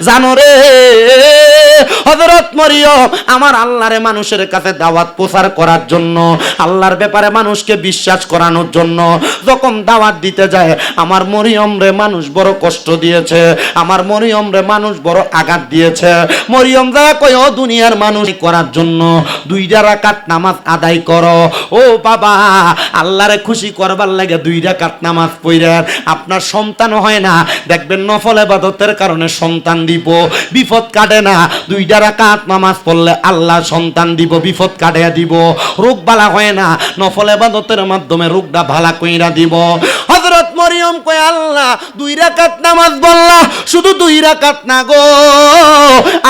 জানো রে? হজরত মরিয়ম, আমার আল্লাহরে মানুষের কাছে দাওয়াত প্রচার করার জন্য, আল্লাহর ব্যাপারে মানুষকে বিশ্বাস করানোর জন্য যখন দাওয়াত দিতে যায়, আমার মরিয়ম রে মানুষ বড় কষ্ট দিয়েছে, আমার মরিয়ম রে মানুষ বড় আঘাত দিয়েছে। মরিয়ম যা কয় দুনিয়ার মানুষ করার জন্য দুইটা রাকাত নামাজ আদায় করো। ও বাবা, আল্লাহরে খুশি করবার লাগে দুই রাকাত নামাজ পড়েন আপনার সন্তান হয় না, দেখবেন নফল এবাদতের কারণে সন্তান দিব, বিপদ কাটে না। দুইটা রাকাত নামাজ পড়লে আল্লাহ সন্তান দিব, বিপদ কাটাইয়া দিব। রোগ বালা হয় না, নফল এবাদতের মাধ্যমে রোগটা ভালা কইরা দিব। হযরত মরিয়ম কয়, আল্লাহ, দুই রাকাত নামাজ বললা শুধু দুই রাকাত না গো।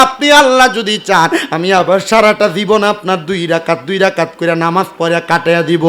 আপনি আল্লাহ যদি চান, আমি আবার সারাটা জীবন আপনার দুই রাকাত দুই রাকাত করে নামাজ পড়ে কাটিয়ে দিব।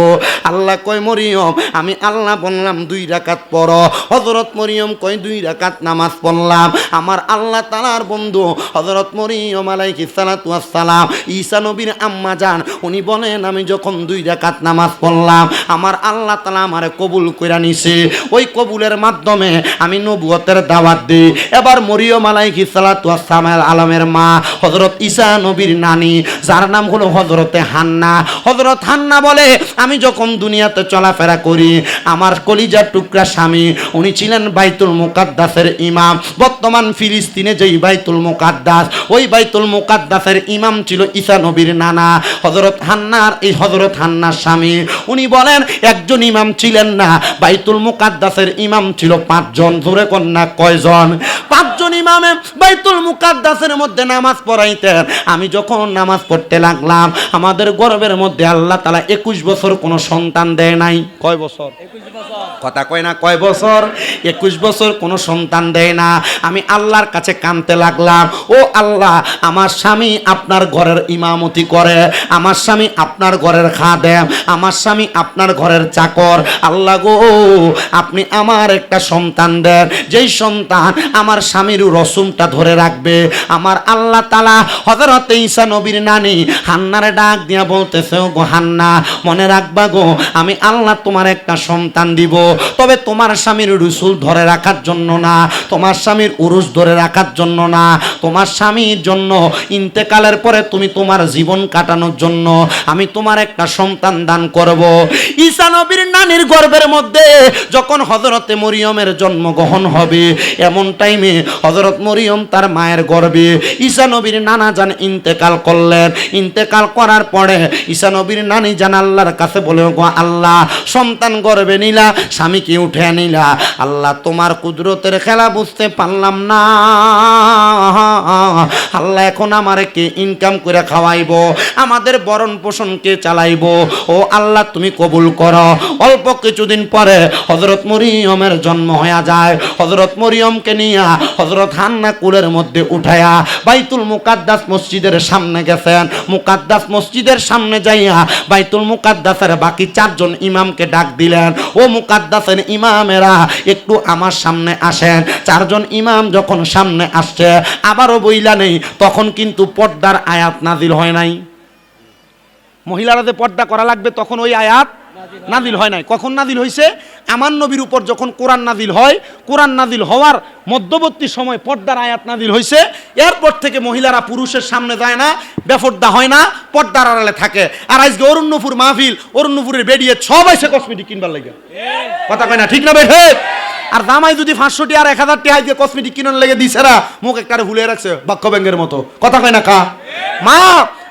আল্লাহ কয়, মরিয়ম, আমি আল্লাহ বললাম, দুই রাকাত পড়ো। হযরত মরিয়ম কয়, দুই রাকাত নামাজ পড়লাম। আমার আল্লাহ তালার বন্ধু, হযরত মরিয়ম আলাইহিস সালাতু ওয়াস সালাম ঈসা নবীর আম্মা যান উনি বলেন, আমি যখন দুই রাকাত নামাজ পড়লাম, আমার আল্লাহ তালা আমারে কবুল কইরা নিছে। ওই কবুলের মাধ্যমে আমি নবুয়তের দাওয়াত দিই। এবার মরিয়ম আলাইহিস সালাতু ওয়াস সালামের আলমের মা, হযরত ঈসা নবীর নানি, যার নাম হলো হযরতে হান্না। হযরত হান্না বলে, আমি যখন দুনিয়াতে চলাফেরা করি, আমার কলিজার টুকরা স্বামী, উনি ছিলেন বাইতুল মুকাদ্দাসের ইমাম। বর্তমান ফিলিস্তিনে যেই বাইতুল মুকাদ্দাস, ওই বাইতুল মুকাদ্দাসের ইমাম ছিল ঈসা নবীর নানা। হযরত হান্নার এই হযরত হান্নার স্বামী, উনি বলেন, একজন ইমাম ছিলেন না, বাইতুল মুকাদ্দাসের ইমাম ছিল পাঁচজন জোরে কন্যা কয়জন? পাঁচজন ইমামে বাইতুল মুকাদ্দাসের মধ্যে নামাজ পড়াইতেন। আমি যখন নামাজ পড়তে লাগলাম আমাদের গর্বের মধ্যে আল্লাহ তালা একুশ বছর কোনো সন্তান দেয় নাই। কয় বছর? কথা কয় না কয় বছর? একুশ বছর কোনো সন্তান দেয় না। আমি আল্লাহর কাছে কানতে লাগলাম ও আল্লাহ আমার স্বামী আপনার ঘরের ইমামতি করে আমার স্বামী আপনার ঘরের খাদেম আমার স্বামী আপনার ঘরের চাকর। আল্লাহ গো আপনি আমার একটা সন্তান দেন। যেই সন্তান আমার স্বামীর রসুমটা ধরে রাখবে। আমার আল্লাহ তালা হজরত ঈসা নবীর নানি হান্নারে ডাক দিয়া বলতেছে গো হান্না, মনে রাখবা গো, আমি আল্লাহ তোমার একটা সন্তান দিব। তবে তোমার স্বামীর রসুল ধরে রাখার জন্য না, তোমার স্বামীর উরুস ধরে রাখার জন্য না, তোমার স্বামীর জন্য ইন্তেকালের পরে তুমি তোমার জীবন কাটানোর জন্য আমি তোমার একটা সন্তান দান করব। ঈসা নবীর নানির গর্ভের মধ্যে যখন হজরতে মরিয়মের জন্মগ্রহণ হবে, এমন টাইমে হজরত মরিয়ম তার মায়ের গর্ভে ঈসা নবীর নানা যান ইন্তেকাল করলেন। ইন্তেকাল করার পরে ঈসা নবীর নানি জান আল্লাহর কাছে বলে গো আল্লাহ, সন্তান গর্ভে নিলা, স্বামীকে উঠে নিলা। আল্লাহ, তোমার কুদরতের খেলা বুঝতে পারলাম না। আল্লাহ, এখন আমার কে ইনকাম করে খাওয়াইব, আমাদের বরণ পোষণ কে চালাইবো। ও আল্লাহ, তুমি কবুল করো। অল্প কিছুদিন পরে হজরত মরিয়মের জন্ম হয়ে যায়। হজরত মরিয়মকে নিয়ে হজরত হান্না কুলের মধ্যে উঠায়া বাইতুল মুকাদ্দাস মসজিদের সামনে গেছেন। মুকাদ্দাস মসজিদের সামনে যাইয়া বাইতুল মুকাদ্দাসের বাকি চারজন ইমামকে ডাক দিলেন, ও মুকাদ্দাসের ইমামেরা, একটু আমার সামনে আসেন। চারজন ইমাম যখন সামনে আসছে, আবারও বইলা নেই, তখন কিন্তু পর্দার আয়াত নাজিল হয় নাই। মহিলারা যে পর্দা করা লাগবে, তখন ওই আয়াত নাজিল হয় নাই। কখন নাজিল হয়েছে আমার নবীর উপর যখন কোরআন নাজিল হয়, কোরআন নাজিল হওয়ার মধ্যবর্তী সময় পর্দার আয়াত নাজিল হয়েছে এরপর থেকে মহিলারা পুরুষের সামনে যায় না, বেফর্দা হয় না, পর্দার আড়ালে থাকে। আর আজকে অরুণ্যপুর মাহফিল অরুণ্যপুরের বেরিয়ে সবাই সে কসমেটিক কিনবার লাগে কথা কয় না, ঠিক না বেঠে? আর দামাই যদি পাঁচশোটি আর এক হাজার টিহাই দিয়ে কসমেটিক কিনার লেগে দিছে না, মুখ একটা ভুলে রাখছে বাক্য ব্যাঙ্গের মতো। কথা কয় না কা? মা,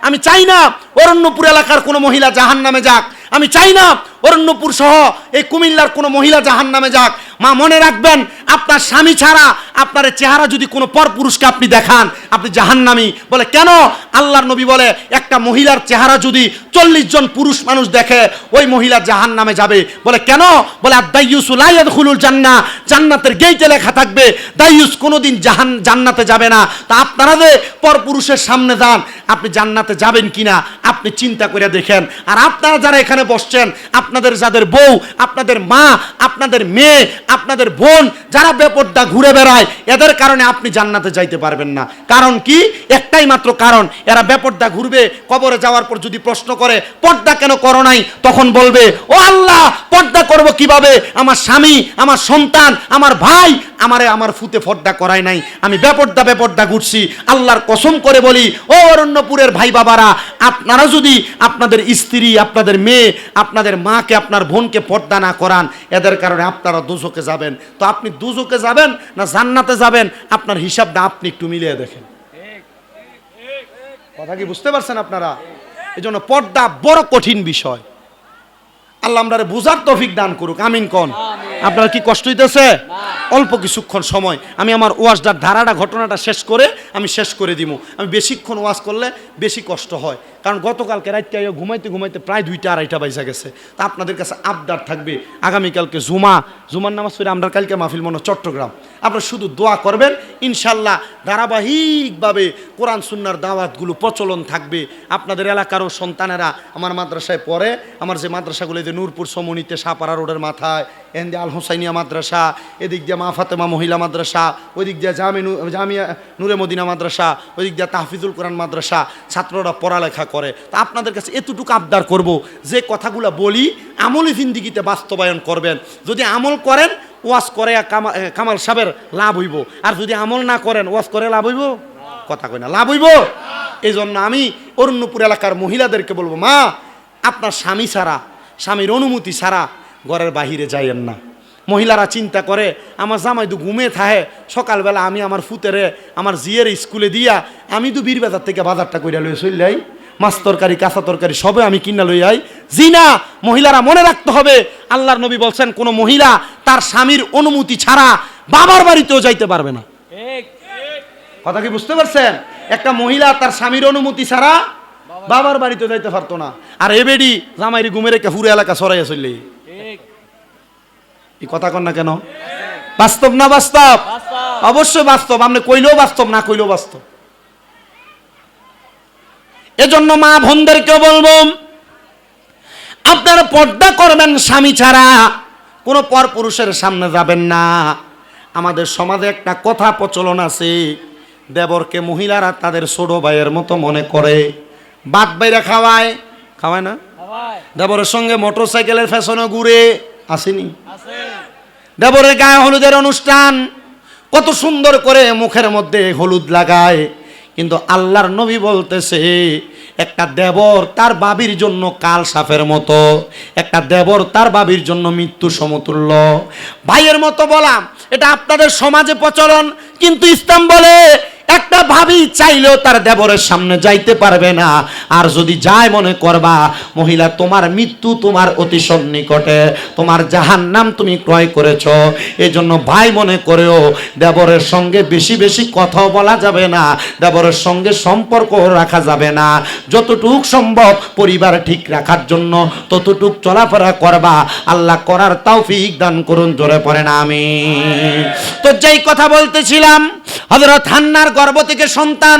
আমি চাই না অরণ্যপুর এলাকার কোনো মহিলা জাহান নামে যাক। আমি চাই না অরণ্যপুর সহ এই কুমিল্লার কোনো মহিলা জাহান নামে যাক। মা, মনে রাখবেন, আপনার স্বামী ছাড়া আপনার চেহারা যদি কোনো পরপুরুষকে আপনি দেখান, আপনি জাহান্নামি। বলে, কেন? আল্লাহর নবী বলে, একটা মহিলার চেহারা যদি চল্লিশ জন পুরুষ মানুষ দেখে, ওই মহিলা জাহান নামে যাবে। বলে, কেন? বলে আর দাইয়ুস লাইয়াদ খুলুল জান্না। জান্নাতের গেইটে লেখা থাকবে, দাইয়ুস কোনোদিন জাহান, জান্নাতে যাবে না। তা আপনারা যে পরপুরুষের সামনে যান, আপনি জান্নাতে যাবেন কিনা, আপনি চিন্তা করে দেখেন। আর আপনারা যারা এখানে বসছেন, আপনাদের যাদের বউ, আপনাদের মা, আপনাদের মেয়ে, আপনাদের বোন, যারা বেপর্দা ঘুরে বেড়ায়, এদের কারণে আপনি জান্নাতে যাইতে পারবেন না। কারণ কি? একটাই মাত্র কারণ, এরা বেপর্দা ঘুরবে, কবরে যাওয়ার পর যদি প্রশ্ন করে, পর্দা কেন করো নাই? তখন বলবে, ও আল্লাহ, পর্দা করব কীভাবে? আমার স্বামী, আমার সন্তান, আমার ভাই, আমারে আমার ফুতে পর্দা করায় নাই। আমি বেপর্দা বেপর্দা ঘুরছি। আল্লাহর কসম করে বলি, ও অরণ্যপুরের ভাই বাবারা, আপনারা যদি আপনাদের স্ত্রী, আপনাদের মেয়ে আপনাদের মাকে, আপনার বোনকে পর্দা না করান। এদের কারণে আপনারা দুজকে যাবেন। তো আপনি দুজকে যাবেন না জান্নাতে যাবেন? আপনার হিসাবটা আপনি একটু মিলিয়ে দেখেন। কথা কি বুঝতে পারছেন আপনারা? এই জন্য পর্দা বড় কঠিন বিষয়। আল্লাহ আমরা বুঝার তৌফিক দান করুক আমিন কন। আপনার কি কষ্ট হইতেছে? অল্প কিছুক্ষণ সময়। আমি আমার ওয়াজটার ধারাটা ঘটনাটা শেষ করে আমি শেষ করে দিব আমি বেশিক্ষণ ওয়াজ করলে বেশি কষ্ট হয়। কারণ গতকালকে রাতকে ঘুমাইতে ঘুমাইতে প্রায় দুইটা আড়াইটা বাইসা গেছে। তা আপনাদের কাছে আবদার থাকবে আগামীকালকে জুমা। জুমার নামাজ পড়ে আমরা কালকে মাহফিল মনে চট্টগ্রাম। আপনারা শুধু দোয়া করবেন ইনশাল্লাহ ধারাবাহিকভাবে কোরআন সুন্নার দাওয়াতগুলো প্রচলন থাকবে। আপনাদের এলাকারও সন্তানেরা আমার মাদ্রাসায় পড়ে আমার যে মাদ্রাসাগুলো যে নূরপুর সমনিতে সাপাড়া রোডের মাথায় এনদি আল হোসাইনিয়া মাদ্রাসা, এদিক দিয়ে মা ফাতেমা মহিলা মাদ্রাসা ওই দিক দিয়ে জামে জামিয়া নূরে মদিনা মাদ্রাসা ওই দিক দিয়ে তাহফিজুল কোরআন মাদ্রাসা, ছাত্ররা পড়ালেখা করে। তা আপনাদের কাছে এতটুকু আবদার করব যে কথাগুলো বলি, আমলি জিন্দিগিতে বাস্তবায়ন করবেন। যদি আমল করেন, ওয়াজ করে কামা- কামাল সাহেবের লাভ হইব। আর যদি আমল না করেন, ওয়াজ করে লাভ হইব? কথা কই না, লাভ হইব? এই জন্য আমি অরণ্যপুর এলাকার মহিলাদেরকে বলব, মা, আপনার স্বামী ছাড়া স্বামীর অনুমতি ছাড়া ঘরের বাহিরে যাইয়েন না। মহিলারা চিন্তা করে আমার জামাই তো ঘুমে থাহে সকালবেলা আমি আমার ফুতেরে আমার জিয়ের স্কুলে দিয়া আমি তো বীর বাজার থেকে বাজারটা কইরা লই চলে যাই মাছ তরকারি কাঁচা তরকারি সবে আমি কিনা লই আই। জি না মহিলারা মনে রাখতে হবে আল্লাহর নবী বলছেন কোনো মহিলা তার স্বামীর অনুমতি ছাড়া বাবার বাড়িতেও যাইতে পারবে না। কথা কি বুঝতে পারছেন? একটা মহিলা তার স্বামীর অনুমতি ছাড়া বাবার বাড়িতে যাইতে পারতো না। আর এ বেডি জামাইরি ঘুমে রেখে পুরো এলাকা সরাইয়া চললে। এই কথা কন না কেন? বাস্তব না বাস্তব? অবশ্যই বাস্তব। আপনি কইলেও বাস্তব না কইলেও বাস্তব। এজন্য মা বোনদেরকে বলব আপনারা পর্দা করবেন স্বামী ছাড়া কোনো পর পুরুষের সামনে যাবেন না। আমাদের সমাজে একটা কথা প্রচলন আছে দেবরকে মহিলারা তাদের ছোট ভাইয়ের মতো মনে করে। বাদ বাইরা খাওয়ায়। খাওয়ায় না? দেবরের সঙ্গে মোটর সাইকেলের ফ্যাশনে ঘুরে আসেনি। দেবরের গায়ে হলুদের অনুষ্ঠান কত সুন্দর করে মুখের মধ্যে হলুদ লাগায়। কিন্তু আল্লাহর নবী বলতেছে একটা দেবর তার বাবির জন্য কাল সাফের মতো একটা দেবর তার বাবির জন্য মৃত্যু সমতুল্য। ভাইয়ের মতো বলাম এটা আপনাদের সমাজে প্রচলন কিন্তু ইসলাম বলে একটা ভাবি চাইলেও তার দেবরের সামনে যাইতে পারবে না। আর যদি যায় মনে করবা, মহিলা, তোমার মৃত্যু তোমার অতি সন্নিকটে, তোমার জাহান নাম তুমি ক্রয় করেছ। এই জন্য ভাই মনে করেও দেবরের সঙ্গে বেশি বেশি কথাও বলা যাবে না, দেবরের সঙ্গে সম্পর্ক রাখা যাবে না। যতটুক সম্ভব পরিবার ঠিক রাখার জন্য ততটুক চলাফেরা করবা। আল্লাহ করার তৌফিক দান করুন, জোরে পড়ে না আমি তো যেই কথা বলতেছিলাম, হযরত হান্নার গর্ভ থেকে সন্তান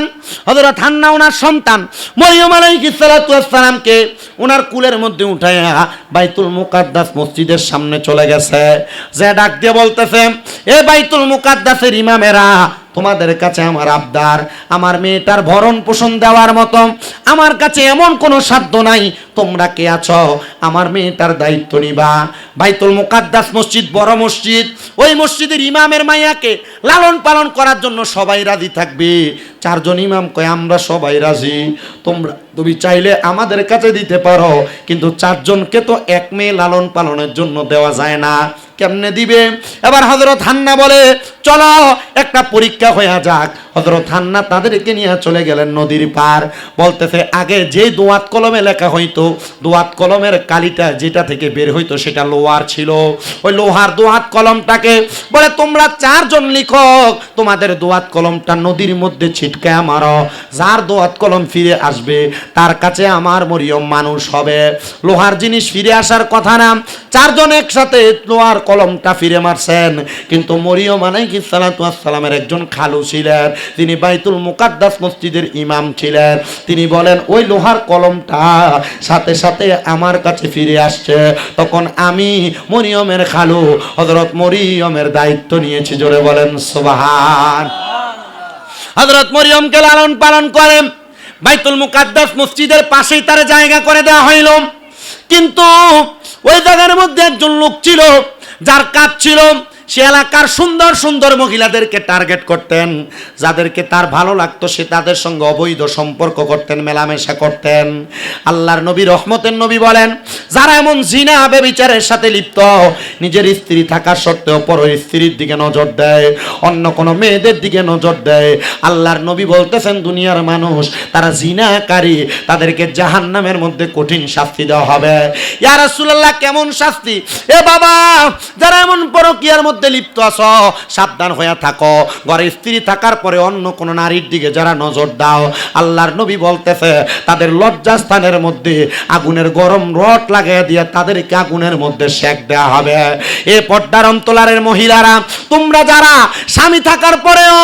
হজরত হান্না ওনার সন্তান, মরিয়ম আলাইহিস সালাতু সালামকে ওনার কুলের মধ্যে উঠাইয়া বাইতুল মুকাদ্দাস মসজিদের সামনে চলে গেছে। যে ডাক দিয়ে বলতেছে, এ বাইতুল মুকাদ্দাসের ইমামেরা তোমাদের কাছে আমার আবদার, আমার মেয়েটার ভরণ পোষণ দেওয়ার মতো। আমার কাছে এমন কোনো সাধ্য নাই। তোমরা কে আছো? আমার মেয়েটার দায়িত্ব নিবা। বাইতুল মুকাদ্দাস মসজিদ বড় মসজিদ। ওই মসজিদের ইমামের মাইয়াকে লালন পালন করার জন্য সবাই রাজি থাকবে। চারজন ইমাম কয়, আমরা সবাই রাজি। তোমরা, তুমি চাইলে আমাদের কাছে দিতে পারো। কিন্তু চারজনকে তো এক মেয়ে লালন পালনের জন্য দেওয়া যায় না। কেমনে দিবে? এবার হজরত হান্না বলে চলো, একটা পরীক্ষা হয়ে যাক। হজরত হান্না তাদেরকে নিয়ে চলে গেলেন নদীর পার। বলতেছে, আগে যে দোয়াত কলমে লেখা হইতো, দোয়াত কলমের কালিটা যেটা থেকে বের হইতো সেটা লোহার ছিল। ওই লোহার দোয়াত কলমটাকে বলে, তোমরা চারজন লিখক, তোমাদের দোয়াত কলমটা নদীর মধ্যে ছিটকায় মারো। যার দোয়াত কলম ফিরে আসবে, তার কাছে আমার মরিয়ম মানুষ হবে। লোহার জিনিস ফিরে আসার কথা না। চারজন একসাথে লোহার কলমটা ফিরে মারছেন। কিন্তু মরিয়ম মানে কি আলাইহিসসালামের একজন খালু ছিলেন। তিনি বাইতুল মুকাদ্দাস মসজিদের ইমাম ছিলেন। তিনি বলেন, ওই লোহার কলমটা সাথে সাথে আমার কাছে ফিরে আসছে। তখন আমি মরিয়মের খালু হজরত মরিয়মের দায়িত্ব নিয়েছি। জোরে বলেন, সোবাহান। হজরত মরিয়মকে লালন পালন করেন বাইতুল মুকাদ্দাস মসজিদের পাশেই তার জায়গা করে দেওয়া হইল। কিন্তু ওই জায়গার মধ্যে একজন লোক ছিল, যার কাজ ছিল সে এলাকার সুন্দর সুন্দর মহিলাদেরকে টার্গেট করতেন, যাদেরকে তার ভালো লাগতো সে তাদের সঙ্গে অবৈধ সম্পর্ক করতেন, মেলামেশা করতেন। আল্লাহর নবী রহমতের নবী বলেন, যারা এমন জিনা হবে বিচারের সাথে লিপ্ত, নিজের স্ত্রী থাকার সত্ত্বেও পর স্ত্রীর দিকে নজর দেয়, অন্য কোনো মেয়েদের দিকে নজর দেয়। আল্লাহর নবী বলতেছেন, দুনিয়ার মানুষ, তারা জিনাকারী, তাদেরকে জাহান্নামের মধ্যে কঠিন শাস্তি দেওয়া হবে। ইয়া রাসূলুল্লাহ, কেমন শাস্তি? এ বাবা, যারা এমন পরকিয়ার মধ্যে লিপ্ত আছো, সাবধান হয়ে থাকো। ঘরে স্ত্রী থাকার পরে অন্য কোন নারীর দিকে যারা নজর দাও। আল্লাহর নবী বলতেছে, তাদের লজ্জাস্থানের মধ্যে আগুনের গরম রড লাগিয়ে দিয়ে তাদেরকে আগুনের মধ্যে সেক দেওয়া হবে। এ পর্দার অন্তলারের মহিলারা, তোমরা যারা স্বামী থাকার পরেও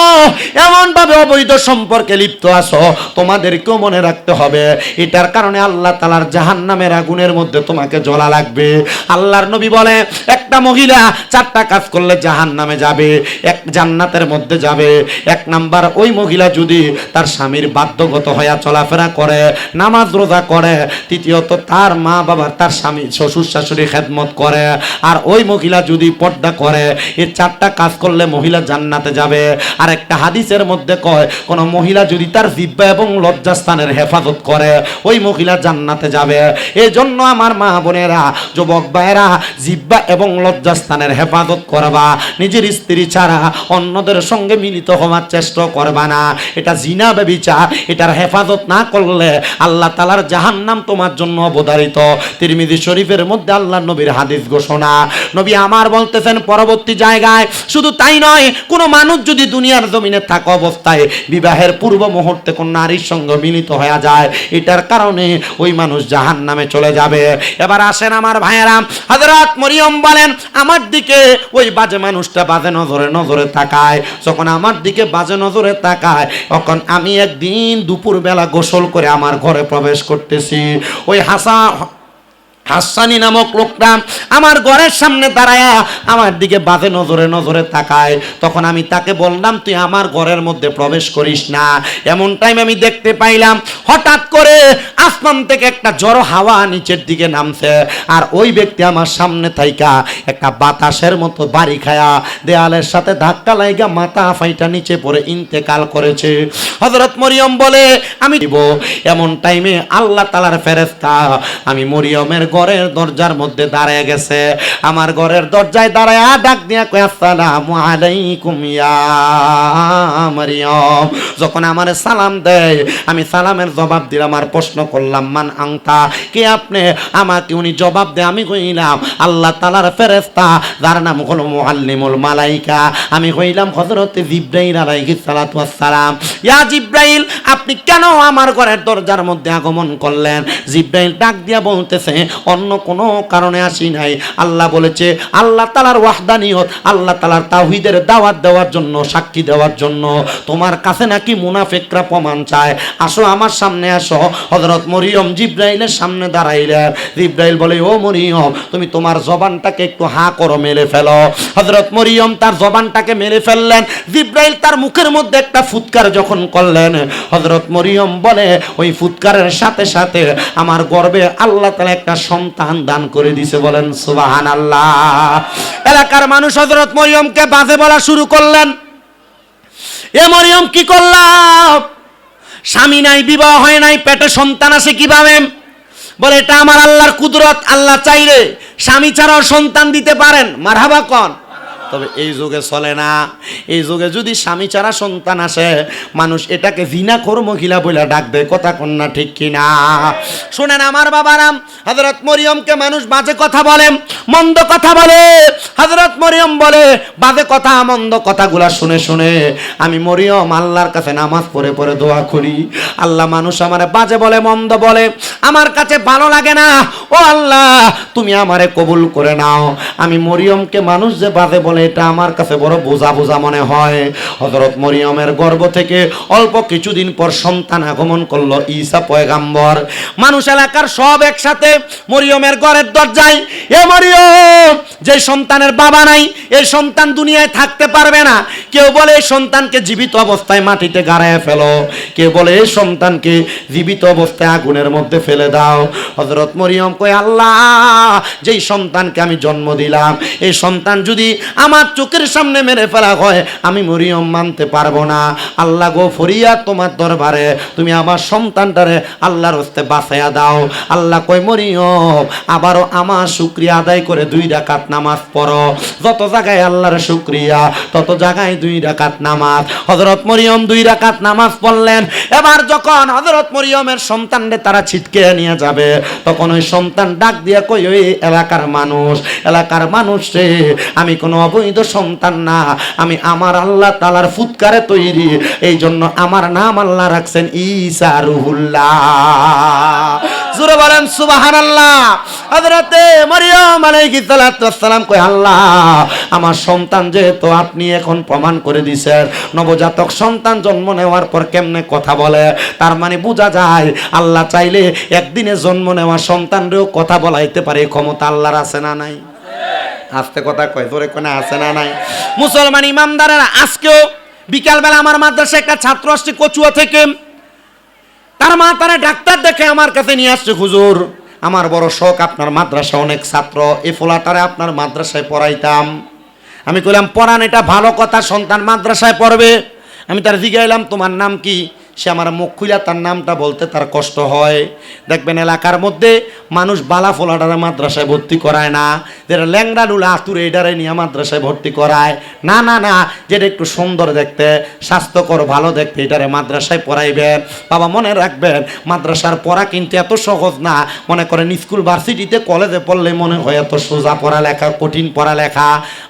এমন ভাবে অবৈধ সম্পর্কে লিপ্ত আছো, তোমাদেরকেও মনে রাখতে হবে। এটার কারণে আল্লাহ তালার জাহান নামের আগুনের মধ্যে তোমাকে জ্বলা লাগবে। আল্লাহর নবী বলে, একটা মহিলা চারটা কাজ করলে। জাহান নামে যাবে, এক জান্নাতের মধ্যে যাবে। এক নাম্বার, ওই মহিলা যদি তার স্বামীর বাধ্যগত হইয়া চলাফেরা করে, নামাজ রোজা করে, তৃতীয়ত তার মা বাবার, তার স্বামী, শ্বশুর শাশুড়ি খেদমত করে, আর ওই মহিলা যদি পর্দা করে, এর চারটা কাজ করলে মহিলা জান্নাতে যাবে। আর একটা হাদিসের মধ্যে কয়, কোন মহিলা যদি তার জিব্বা এবং লজ্জাস্থানের হেফাজত করে, ওই মহিলা জান্নাতে যাবে। এই জন্য আমার মা বোনেরা, যুবক ভাইয়েরা, জিব্বা এবং লজ্জাস্থানের হেফাজত করবা, নিজের স্ত্রী ছাড়া অন্যদের সঙ্গে মিলিত হওয়ার চেষ্টা করবা না। এটা জিনা ব্যবিচার, এটার হেফাজত না করলে আল্লাহ তালার জাহান্নাম তোমার জন্য অবধারিত। তিরমিজি শরীফের মধ্যে আল্লাহ নবীর হাদিস ঘোষণা, নবী আমার বলতেছেন, পরবর্তী জায়গায় শুধু তাই নয়, কোনো মানুষ যদি দুনিয়ার জমিনে থাকা অবস্থায় বিবাহের পূর্ব মুহূর্তে কোন নারীর সঙ্গে মিলিত হয়ে যায়, এটার কারণে ওই মানুষ জাহান নামে চলে যাবে। এবার আসেন আমার ভাইয়েরা, হযরত মরিয়ম বলেন, আমার দিকে ওই বাজে মানুষটা বাজে নজরে নজরে তাকায়। যখন আমার দিকে বাজে নজরে তাকায়, তখন আমি একদিন দুপুরবেলা গোসল করে আমার ঘরে প্রবেশ করতেছি। ওই হাসা হাসানি নামক লোকটা আমার ঘরের সামনে দাঁড়ায়া আমার দিকে বাজে নজরে নজরে তাকায়। তখন আমি তাকে বললাম, তুই আমার ঘরের মধ্যে প্রবেশ করিস না। এমন টাইম আমি দেখতে পাইলাম, হঠাৎ করে আসমান থেকে একটা জড়ো হাওয়া নিচের দিকে নামছে আর ওই ব্যক্তি আমার সামনে থাইকা একটা বাতাসের মতো বাড়ি খায়া দেয়ালের সাথে ধাক্কা লাইগা মাথা ফাইটা নিচে পড়ে ইন্তেকাল করেছে। হজরত মরিয়ম বলে, আমি দিব। এমন টাইমে আল্লাহ তালার ফেরেস্তা আমি মরিয়মের ঘরের দরজার মধ্যে দাঁড়ায় গেছে। আমার ঘরের দরজায় দাঁড়ায় ডাক দিয়া কয়, আসসালামু আলাইকুম ইয়া মরিয়ম। যখন আমার সালাম দেয়, আমি সালামের জবাব দিলাম, আর প্রশ্ন করলাম, মান আংতা, কে আপনি? আমাকে উনি জবাব দেয়, আমি কইলাম আল্লাহ তালার ফেরেস্তা যার নাম হলো মুআল্লিমুল মালাইকা। আমি কইলাম হযরত জিব্রাইল আলাইহিস সালাতু ওয়াসসালাম ইয়া জিব্রাইল, আপনি কেন আমার ঘরের দরজার মধ্যে আগমন করলেন? জিব্রাইল ডাক দিয়া বলতেছে অন্য কোনো কারণে আসি নাই। আল্লাহ বলেছে, আল্লাহ তালার ওয়াহদানিয়ত, আল্লাহ তালার তাওহীদের দাওয়াত দেওয়ার জন্য, সাক্ষী দেওয়ার জন্য তোমার কাছে নাকি মুনাফেকরা প্রমাণ চায়। আসো আমার সামনে আসো। হযরত মরিয়ম জিব্রাইলের সামনে দাঁড়াইলেন। জিব্রাইল বলে, ও মরিয়ম, তুমি তোমার জবানটাকে একটু হা করো, মেলে ফেলো। হযরত মরিয়ম তার জবানটাকে মেরে ফেললেন। জিব্রাইল তার মুখের মধ্যে একটা ফুৎকার যখন করলেন, হযরত মরিয়ম বলে, ওই ফুৎকারের সাথে সাথে আমার গর্বে আল্লাহ তাআলা একটা সন্তান দান করে দিছে, বলেন, সুবহানাল্লাহ। এলাকার মানুষ হযরত মরিয়মকে বাজে বলা শুরু করলেন। এ মরিয়ম কি করলাম স্বামী নাই, বিবাহ হয় নাই, পেটে সন্তান আছে কীভাবে? বলে, এটা আমার আল্লাহর কুদরত, আল্লাহ চাইলে স্বামী ছাড়াও সন্তান দিতে পারেন। মারহাবা কন। তবে এই যুগে চলে না। এই যুগে যদি স্বামী ছাড়া সন্তান আসে, মানুষ এটাকে জিনা খোর মহিলা বলে ডাকবে কথা কন্যা ঠিক কিনা। শোনেন আমার বাবারাম হজরত মরিয়মকে মানুষ বাজে কথা বলে, মন্দ কথা বলে। হজরত মরিয়ম বলে, বাজে কথা, মন্দ কথাগুলা শুনে শুনে আমি মরিয়ম আল্লাহর কাছে নামাজ পড়ে পড়ে দোয়া করি। আল্লাহ মানুষ আমারে বাজে বলে, মন্দ বলে। আমার কাছে ভালো লাগে না। ও আল্লাহ, তুমি আমারে কবুল করে নাও। আমি মরিয়মকে মানুষ যে বাজে বলে এটা আমার কাছে বড় বোঝা বোঝা মনে হয়। হজরত মরিয়মের গর্ভ থেকে অল্প কিছুদিন পর সন্তান আগমন করল ঈসা পয়গাম্বর। মানুষ এলাকার সব একসাথে মরিয়মের ঘরের দরজায়, এ মরিয়ম, যে সন্তানের বাবা নাই এই সন্তান দুনিয়ায় থাকতে পারবে না। কেউ বলে এই সন্তানকে জীবিত অবস্থায় মাটিতে গাড়ায় ফেলো। কেউ বলে এই সন্তানকে জীবিত অবস্থায় আগুনের মধ্যে ফেলে দাও। হজরত মরিয়ম কয়, আল্লাহ, যেই সন্তানকে আমি জন্ম দিলাম এই সন্তান যদি আমার চোখের সামনে মেরে ফেলা হয়, আমি মরিয়ম মানতে পারব না। আল্লাহ গো ফরিয়া তোমার দরবারে, তুমি আমার সন্তানটারে আল্লাহর হস্তে বাঁচাইয়া দাও। আল্লাহ কয়, মরিয়ম, আবারও আমার শুক্রিয়া আদায় করে দুই রাকাত নামাজ পড়ো। যত জায়গায় আল্লাহর শুক্রিয়া, তত জায়গায় দুই রাকাত নামাজ। হজরত মরিয়ম দুই রাকাত নামাজ পড়লেন। এবার যখন হজরত মরিয়মের সন্তানরে তারা ছিটকে নিয়ে যাবে, তখন ওই সন্তান ডাক দিয়ে কই ওই এলাকার মানুষ এলাকার মানুষ আমি কোনো অবৈধ সন্তান না। আমি আমার আল্লাহ তালার ফুৎকারে তৈরি। এই জন্য আমার নাম আল্লাহ রাখছেন ঈসা রুহুল্লাহ। জোরে বলেন সুবাহান আল্লাহ হজরতে মরিয়ম আলাইহিস সালাতু ওয়াসসালাম কই আল্লাহ, আমার সন্তান যেহেতু আপনি এখন প্রমাণ করে দিছেন, নবজাতক সন্তান জন্ম নেওয়ার পর কেমনে কথা বলে? তার মানে বোঝা যায়, আল্লাহ চাইলে একদিনে জন্ম নেওয়া সন্তানরেও কথা বলাইতে পারে ক্ষমতা আল্লাহর আছে না নাই? আস্তে কথা কয়, জোরে কোনে আছে না নাই? মুসলমান ইমামদারেরা, আজকেও বিকালবেলা আমার মাদ্রাসায় একটা ছাত্র আসছে কচুয়া থেকে। তার মা তারা ডাক্তার দেখে আমার কাছে নিয়ে আসছে, হুজুর, আমার বড় শখ আপনার মাদ্রাসা, অনেক ছাত্র। এই ফোলাটারে আপনার মাদ্রাসায় পড়াইতাম। আমি কইলাম, পড়ান, এটা ভালো কথা, সন্তান মাদ্রাসায় পড়বে। আমি তার জিগাইলাম, তোমার নাম কি? সে আমার মুখ খুইলা তার নামটা বলতে তার কষ্ট হয়। দেখবেন এলাকার মধ্যে মানুষ বালা ফোলাটারে মাদ্রাসায় ভর্তি করায় না যেটা ল্যাংড়া লুলা আতুরে এটারে নিয়ে মাদ্রাসায় ভর্তি করায়। না না না, যেটা একটু সুন্দর দেখতে, স্বাস্থ্যকর, ভালো দেখতে এটারে মাদ্রাসায় পড়াইবেন। বাবা মনে রাখবেন, মাদ্রাসার পড়া কিন্তু এত সহজ না। মনে করেন স্কুল, ভার্সিটিতে কলেজে পড়লে মনে হয় এত সোজা পড়ালেখা, কঠিন পড়ালেখা।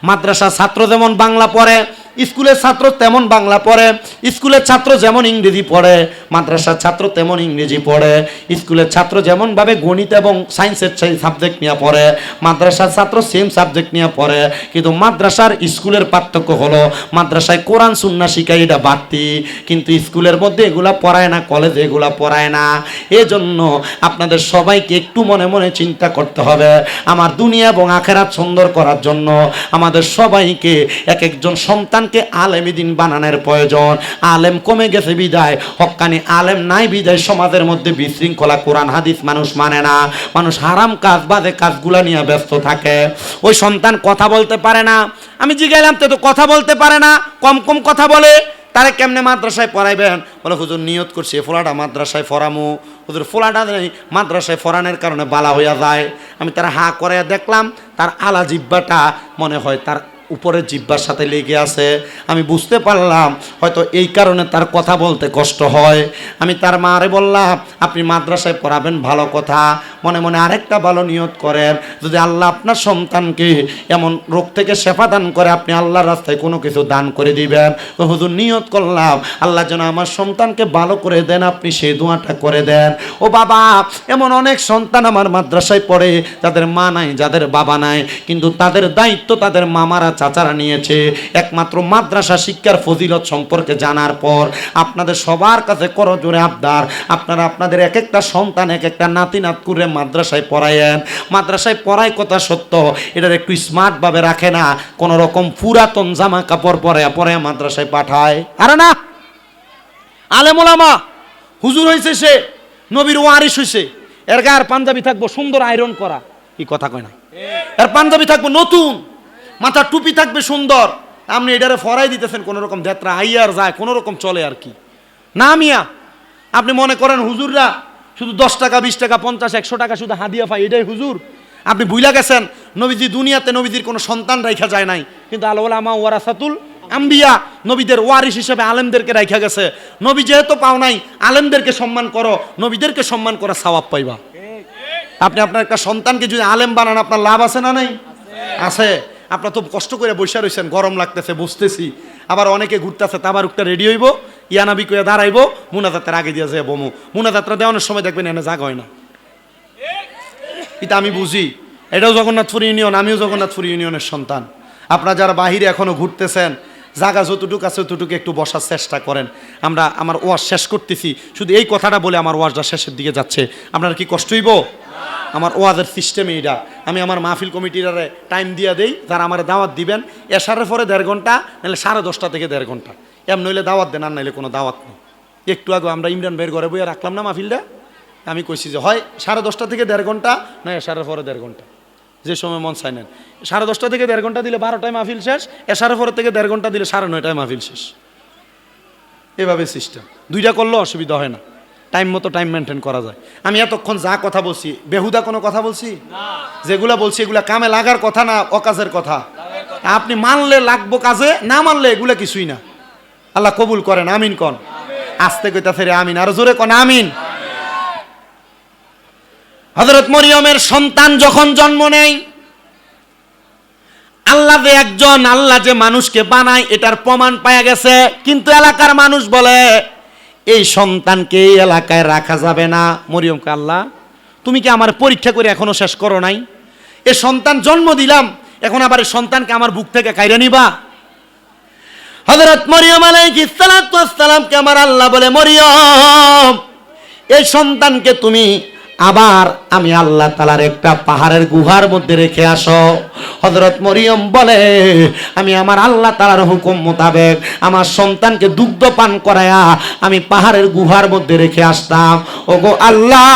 মাদ্রাসার ছাত্র যেমন বাংলা পড়ে স্কুলের ছাত্র তেমন বাংলা পড়ে, স্কুলের ছাত্র যেমন ইংরেজি পড়ে, মাদ্রাসার ছাত্র তেমন ইংরেজি পড়ে, স্কুলের ছাত্র যেমনভাবে গণিত এবং সায়েন্সের সাবজেক্ট নিয়ে পড়ে, মাদ্রাসার ছাত্র সেম সাবজেক্ট নিয়ে পড়ে, কিন্তু মাদ্রাসার স্কুলের পার্থক্য হলো, মাদ্রাসায় কোরআন সুন্না শিখাই এটা বাড়তি, কিন্তু স্কুলের মধ্যে এগুলা পড়ায় না কলেজে এগুলা পড়ায় না। এজন্য আপনাদের সবাইকে একটু মনে মনে চিন্তা করতে হবে, আমার দুনিয়া এবং আখেরাত সুন্দর করার জন্য আমাদের সবাইকে এক একজন সন্তানকে আলেমী দিন বানানোর প্রয়োজন। আলেম কমে গেছে বিদায়। হক্কানি আলেম নাই বিদায়, সমাজের মধ্যে বিশৃঙ্খলা, কোরআন, হাদিস মানুষ মানে না। মানুষ হারাম কাজ বাদে কাজগুলা নিয়ে ব্যস্ত থাকে। ওই সন্তান কথা বলতে পারে না। আমি জিগাইলাম, তো কথা বলতে পারে না। কম কম কথা বলে। তারা কেমনে মাদ্রাসায় পড়াইবেন? বলে, হুজুর, নিয়ত করছি ফোলাটা মাদ্রাসায় ফরামু হুজুর, ফোলাটা নেই, মাদ্রাসায় ফরানের কারণে বালা হইয়া যায়। আমি তারা হা করে দেখলাম, তার আলা জিব্বাটা মনে হয় তার উপরের জিব্বার সাথে লেগে আছে। আমি বুঝতে পারলাম, হয়তো এই কারণে তার কথা বলতে কষ্ট হয়। আমি তার মারে বললাম, আপনি মাদ্রাসায় পড়াবেন, ভালো কথা। মনে মনে আরেকটা ভালো নিয়ত করেন, যদি আল্লাহ আপনার সন্তানকে এমন রোগ থেকে শেফা দান করে, আপনি আল্লাহর রাস্তায় কোনো কিছু দান করে দিবেন। হুজুর, নিয়ত করলাম। আল্লাহ যেন আমার সন্তানকে ভালো করে দেন, আপনি সেই দোয়াটা করে দেন। ও বাবা, এমন অনেক সন্তান আমার মাদ্রাসায় পড়ে, যাদের মা নাই, যাদের বাবা নাই, কিন্তু তাদের দায়িত্ব তাদের মামারা, চাচারা নিয়েছে। একমাত্র মাদ্রাসা শিক্ষার ফজিলত সম্পর্কে জানার পর, আপনাদের সবার কাছে করজোরে আবদার। আপনারা, আপনাদের এক একটা সন্তান এক একটা নাতি নাত করে মাদ্রাসায় পড়ায়েন মাদ্রাসায় পড়ায় কথা সত্য, এটার একটু স্মার্টভাবে রাখে না। কোনো রকম পুরাতন জামা কাপড় পরে পরে মাদ্রাসায় পাঠায়। আরে না! আলেমুলামা হুজুর হয়েছে সে, নবীর ওয়ারিস হয়েছে এর গায়ের পাঞ্জাবি থাকব সুন্দর আয়রন করা। কি কথা কয় না এর পাঞ্জাবি থাকব নতুন। মাথা টুপি থাকবে সুন্দর। আপনি এটারে ফরাই দিতেছেন, কোনো রকম যাত্রা আইয়ার যায়, কোনো রকম চলে আর কি। না মিয়া, আপনি মনে করেন হুজুররা শুধু দশ টাকা, বিশ টাকা, পঞ্চাশ, একশো টাকা শুধু হাদিয়া পাই এটাই হুজুর। আপনি বুইলা গেছেন, নবীজি দুনিয়াতে নবীজির কোনো সন্তান রাখা যায় নাই। কিন্তু আল্লাহ আমা ওয়ারাসাতুল আম্বিয়া নবীদের ওয়ারিস হিসেবে আলেমদেরকে রাখা গেছে। নবী যেহেতু পাও নাই, আলেমদেরকে সম্মান করো, নবীদেরকে সম্মান করা সওয়াব পাইবা। আপনি আপনার একটা সন্তানকে যদি আলেম বানান, আপনার লাভ আছে না নাই? আছে। আপনার তো কষ্ট করে বসে রয়েছেন গরম লাগতেছে বুঝতেছি আবার অনেকে ঘুরতেছে তাবার উঠতে রেডি হইব ইয়ানাবি কয়ে দাঁড়াইবো, মুনাজাতের আগে দিয়ে যায় বমু মুনাজাত্রা দেওয়ানোর সময় দেখবেন এনে জাগ হয় না। এটা আমি বুঝি। এটাও জগন্নাথপুর ইউনিয়ন, আমিও জগন্নাথপুর ইউনিয়নের সন্তান। আপনারা যারা বাহিরে এখনও ঘুরতেছেন, জাগা যতটুকু আছে ততটুকু একটু বসার চেষ্টা করেন। আমরা, আমার ওয়াজ শেষ করতেছি। শুধু এই কথাটা বলে আমার ওয়াজটা শেষের দিকে যাচ্ছে। আপনার কি কষ্ট হইব? আমার ওয়াজের সিস্টেম এইটা আমি আমার মাহফিল কমিটিরারে টাইম দিয়ে দেই, যারা আমার দাওয়াত দিবেন, এসারের পরে দেড় ঘণ্টা, নাহলে সাড়ে দশটা থেকে দেড় ঘণ্টা। এম নইলে দাওয়াত দেন, আর নাইলে কোনো দাওয়াত নেই। একটু আগে আমরা ইমরান ভাইয়ের ঘরে বইয়া রাখলাম না মাহফিলটা? আমি কইছি যে, হয়, সাড়ে দশটা থেকে দেড় ঘণ্টা না এসারের পরে দেড় ঘণ্টা। যে সময় মন চাই নেন। সাড়ে দশটা থেকে দেড় ঘণ্টা দিলে বারোটায় মাহফিল শেষ, এসারের পরে থেকে দেড় ঘণ্টা দিলে সাড়ে নয়টায় মাহফিল শেষ। এভাবে সিস্টেম দুইটা করলেও অসুবিধা হয় না। টাইম মতো টাইম মেনটেন করা যায়। আমি এতক্ষণ যা কথা বলছি, বেহুদা কোনো কথা বলছি? যেগুলা বলছি এগুলা কামে লাগার কথা না, অকাজের কথা। আপনি মানলে লাগবো কাজে, না মানলে এগুলা কিছুই না। আল্লাহ কবুল করেন, আমিন কন। আস্তে কইতা ফেরে আমিন, আর জোরে কন, আমিন। হজরত মরিয়মের সন্তান যখন জন্ম নেয়, আল্লাহ যে একজন, আল্লাহ যে মানুষকে বানায়, এটার প্রমাণ পাওয়া গেছে। কিন্তু এলাকার মানুষ বলে এই সন্তানকে এই এলাকায় রাখা যাবে না। মরিয়ম আল্লাহ, তুমি কি আমার পরীক্ষা করে এখনও শেষ করো নাই? এ সন্তান জন্ম দিলাম, এখন আবার সন্তানকে আমার বুক থেকে কাইরে নিবা? হজরত মরিয়ম আলাইহিস সালামকে আমার আল্লাহ বলে, মরিয়ম, এই সন্তানকে তুমি আবার আমি আল্লাহ তালার একটা পাহাড়ের গুহার মধ্যে রেখে আসো। হজরত মরিয়ম বলে, আমি আমার আল্লাহ তালার হুকুম মোতাবেক আমার সন্তানকে দুগ্ধ পান করায়া আমি পাহাড়ের গুহার মধ্যে রেখে আসতাম। ওগো আল্লাহ,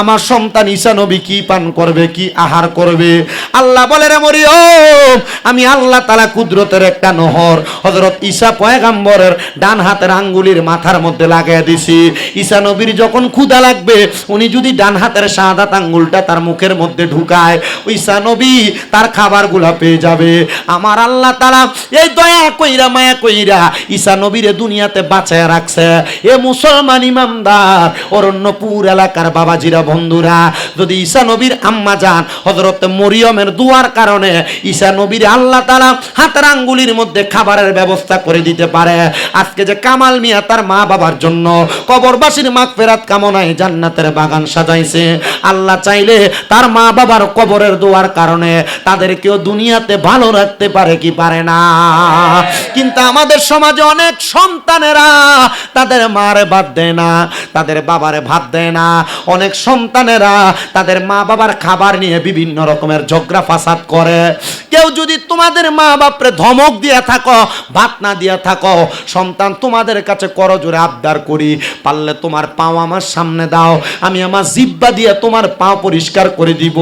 আমার সন্তান ঈশা নবী কি পান করবে, কি আহার করবে? আল্লাহ বলে, রে মরিয়ম, আমি আল্লাহ তালা কুদরতের একটা নহর। হজরত ঈশা পয়গাম্বরের ডান হাতের আঙ্গুলির মাথার মধ্যে লাগিয়ে দিছি। ঈশা নবীর যখন ক্ষুদা লাগবে। উনি যদি ডান হাতের সাদাত আঙ্গুলটা তার মুখের মধ্যে ঢুকায় ঈশা নবী তার খাবারগুলা পেয়ে যাবে। আমার আল্লাহ তালা এই দয়া কইরা, মায়া কইরা ঈশা নবীরে দুনিয়াতে বাঁচায় রাখছে। এ মুসলমান ইমামদার, অরণ্যপুর এলাকার বাবাজিরা, বন্ধুরা, যদি ঈশা নবীর আম্মা যান হজরত মরিয়মের দুয়ার কারণে ঈশা নবীর আল্লাহ তালা হাতের আঙ্গুলির মধ্যে খাবারের ব্যবস্থা করে দিতে পারে। আজকে যে কামাল মিয়া তার মা বাবার জন্য কবরবাসীর মাগ ফেরাত কামনায় জান্নাতের বাগান সাজাইছে। আল্লাহ চাইলে তার মা বাবার কবরের দোয়ার কারণে তাদেরকেও দুনিয়াতে ভালো রাখতে পারে কি পারে না। কিন্তু আমাদের সমাজে অনেক সন্তানেরা তাদের মারে ভাত দেয় না, তাদের বাবারে ভাত দেয় না। অনেক সন্তানেরা তাদের মা বাবার খাবার নিয়ে বিভিন্ন রকমের ঝগড়া ফাসাদ করে। কেউ যদি তোমাদের মা বাপরে ধমক দিয়ে থাকো, ভাত না দিয়ে থাকো, সন্তান তোমাদের কাছে করজোরে আবদার করি, পারলে তোমার পাও আমার সামনে দাও, আমি আমার জিব্বা দিয়ে তোমার পা পরিষ্কার করে দিব।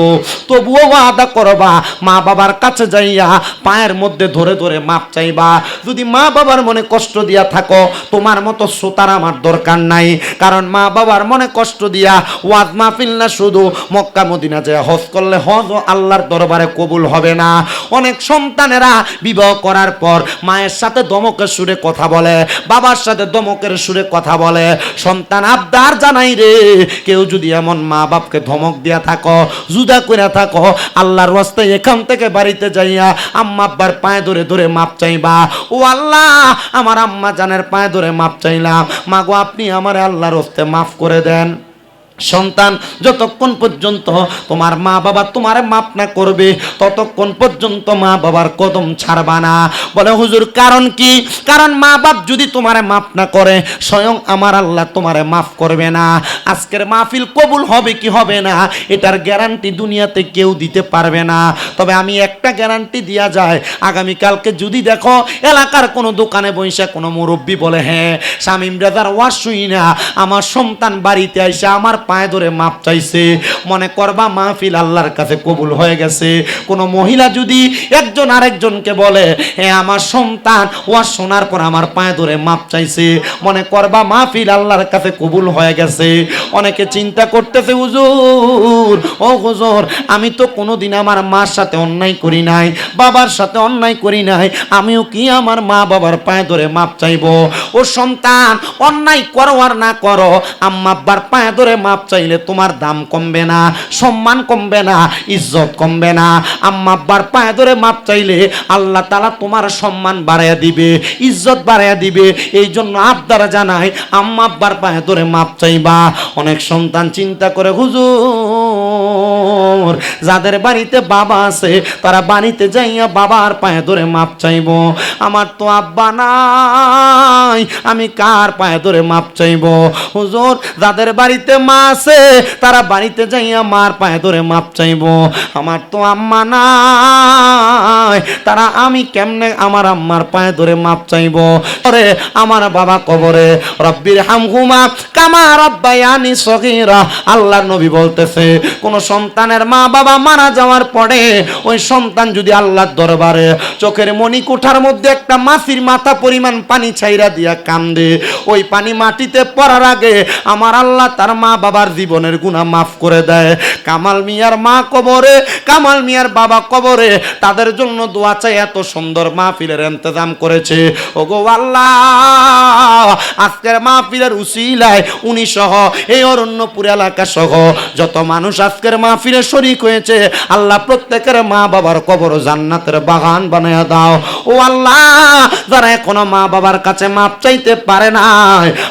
তবুও আদা করবা, মা বাবার কাছে যাইয়া পায়ের মধ্যে ধরে ধরে মাপ চাইবা। যদি মা বাবার মনে কষ্ট দিয়া থাকো, তোমার মতো শ্রোতার আমার দরকার নাই। কারণ মা বাবার মনে কষ্ট দিয়া ওয়াজ মাহফিল না শুধু মক্কা মদিনা যায় হজ করলে হজ ও আল্লাহর দরবারে কবুল হবে না। অনেক সন্তানেরা বিবাহ করার পর মায়ের সাথে দমকের সুরে কথা বলে, বাবার সাথে দমকের সুরে কথা বলে। সন্তান আবদার জানাই রে কেউ যদি এমন মা বাপকে ধমক দিয়া থাকো, জুদা করে থাকো, আল্লাহর রাস্তায় এখান থেকে বাড়িতে যাইয়া আম্মা আব্বার পায়ে ধরে ধরে মাপ চাইবা, ও আল্লাহ, আমার আম্মা জানের পায়ে ধরে মাপ চাইলাম, মাগো আপনি আমার আল্লাহর হস্তে মাফ করে দেন। সন্তান, যতক্ষণ পর্যন্ত তোমার মা বাবা তোমার মাপ না করবে, ততক্ষণ পর্যন্ত মা বাবার কদম ছাড়বা না। বলে, হুজুর, কারণ কি? কারণ মা বাপ যদি তোমারে মাপ না করে, স্বয়ং আমার আল্লাহ তোমারে মাফ করবে না। আজকের মাহফিল কবুল হবে কি হবে না, এটার গ্যারান্টি দুনিয়াতে কেউ দিতে পারবে না। তবে আমি একটা গ্যারান্টি দেওয়া যায় আগামীকালকে যদি দেখো এলাকার কোনো দোকানে বসে কোনো মুরব্বী বলে হ্যাঁ স্বামী ব্রাদার ওয়াশ শুই না, আমার সন্তান বাড়িতে আইসে আমার পায়ে ধরে মাপ চাইছে, মনে করবা মাহফিল আল্লাহর কাছে কবুল হয়ে গেছে। কোনো মহিলা যদি একজন আরেকজনকে বলে হ্যাঁ আমার সন্তান ওয়াশ শোনার পর আমার পায়ে ধরে মাপ চাইছে। মনে করবা মাহফিল আল্লাহর কাছে কবুল হয়ে গেছে। অনেকে চিন্তা করতেছে, হুজুর, ও হুজুর, আমি তো কোনোদিন আমার মার সাথে অন্যায় করি নাই, বাবার সাথে অন্যায় করি নাই, আমিও কি আমার মা বাবার পায়ে ধরে মাপ চাইব? ও সন্তান, অন্যায় করো আর না করো, আম্মা আব্বার পায়ে ধরে মাপ চাইলে তোমার দাম কমবে না, সম্মান কমবে না, ইজ্জত কমবে না। আম্মা আব্বার পায়ে ধরে মাপ চাইলে আল্লাহ তালা তোমার সম্মান বাড়াইয়া দিবে, ইজ্জত বাড়াইয়া দিবে। এই জন্য আবদারা জানাই, আম্মা আব্বার পায়ে ধরে মাপ চাইবা। অনেক সন্তান চিন্তা করে, হুজুর, যাদের বাড়িতে বাবা আছে, তারা বাড়িতে যাইয়া বাবার পায়ে ধরে মাপ চাইব। আমার তো আব্বা নাই, আমি কার পায়ে ধরে মাপ চাইব? হুজুর, যাদের বাড়িতে মা আছে, তারা বাড়িতে যাইয়া মার পায়ে ধরে মাপ চাইব। আমার তো আম্মা নাই, তারা আমি কেমনে আমার আম্মার পায়ে ধরে মাপ চাইব? পরে আমার বাবা কবরে রব্বির হামহুমা কামা রব্বায়ানি সগীরা। আল্লাহর নবী বলতেছে, কোন সন্তানের মা বাবা মারা যাওয়ার পরে, ওই সন্তান যদি আল্লাহর দরবারে চোখের মণি কোঠার মধ্যে একটা মাছির মাথা পরিমাণ পানি ছাইরা দিয়া কান্দে, ওই পানি মাটিতে পড়ার আগে আমার আল্লাহ তার মা বাবার জীবনের গুনাহ মাফ করে দেয়। কামাল মিয়ার মা কবরে, কামাল মিয়ার বাবা কবরে, তাদের জন্য দোয়া চাই, এত সুন্দর মাহফিলের ইন্তজাম করেছে। ওগো আল্লাহ, আজকের মাহফিলের উসিলায় উনি সহ, এই অরণ্যপুর এলাকা সহ, যত মানুষ আজকের মাহফিলে শরিক হয়েছে, আল্লাহ প্রত্যেকের মা বাবার কবর জান্নাতের বাগান বানায় দাও। ও আল্লাহ, যারা এখনও মা বাবার কাছে মাপ চাইতে পারে না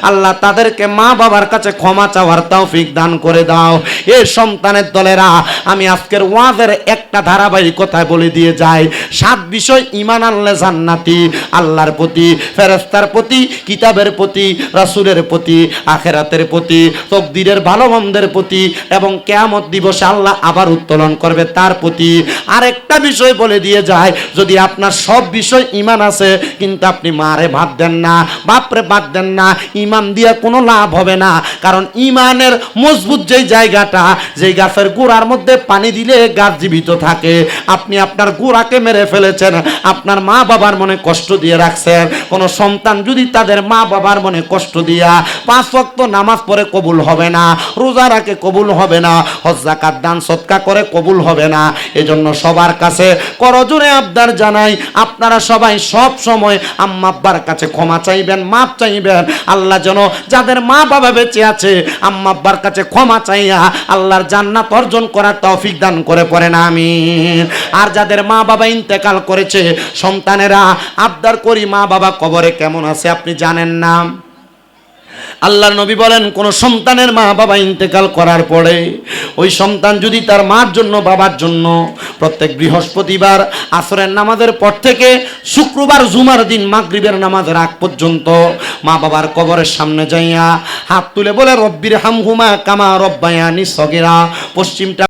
আল্লাহ তাদেরকে মা বাবার কাছে ক্ষমা চাওয়ার তৌফিক দান করে দাও। এ সন্তানের দলেরা, আমি আজকের ওয়াজের একটা ধারাবাহিকতায় বলে দিয়ে যাই। সাত বিষয় ইমান আনলে জান্নাতি, আল্লাহর প্রতি ফেরেস্তার প্রতি, কিতাবের প্রতি, রাসূলের প্রতি, আখেরাতের প্রতি, তকদিরের ভালো মন্দের প্রতি এবং কেয়ামত দিবসে আল্লাহ আবার উত্তোলন করবে তার প্রতি। আরেকটা বিষয় বলে দিয়ে যায় যদি আপনার সব বিষয় ইমান আছে, কিন্তু আপনি মারে ভাত দেন না, বাপরে ভাত দেন না ইমান দিয়ে কোনো লাভ হবে না। কারণ ইমানের মজবুত যেই জায়গাটা, যেই গাছের গোড়ার মধ্যে পানি দিলে গাছ জীবিত থাকে। আপনি আপনার গোড়াকে মেরে ফেলেছেন, আপনার মা বাবার মনে কষ্ট দিয়ে রাখছেন। কোনো সন্তান যদি তাদের মা বাবার মনে কষ্ট দিয়া পাঁচ ওয়াক্ত নামাজ পড়ে কবুল হবে না, রোজা রাখে কবুল হবে না হজ্জাকাত দান সৎকা করে কবুল হবে না, এজন্য সবার কাছে করজোরে আবদার জানাই, আপনারা সবাই সব সময় আম্মা আব্বার কাছে ক্ষমা চাইবেন মাপ চাইবেন। আল্লাহ যেন যাদের মা বাবা বেঁচে আছে, আম্মা আব্বার কাছে ক্ষমা চাইয়া আল্লাহর জান্নাত অর্জন করার তৌফিক দান করে পড়েন আমি আর যাদের মা বাবা ইন্তেকাল করেছে, সন্তানেরা আবদার করি মা বাবা কবরে কেমন আছে আপনি জানেন না? আল্লাহর নবী বলেন, কোন সন্তানের মা বাবা ইন্তেকাল করার পরে, ওই সন্তান যদি তার মার জন্য, বাবার জন্য প্রত্যেক বৃহস্পতিবার আসরের নামাজের পর থেকে শুক্রবার, জুমার দিন, মাগরিবের নামাজের আগ পর্যন্ত মা বাবার কবরের সামনে যাইয়া হাত তুলে বলে রব্বির হামহুমা কামা রব্বায়ানি সগেরা। পশ্চিমটা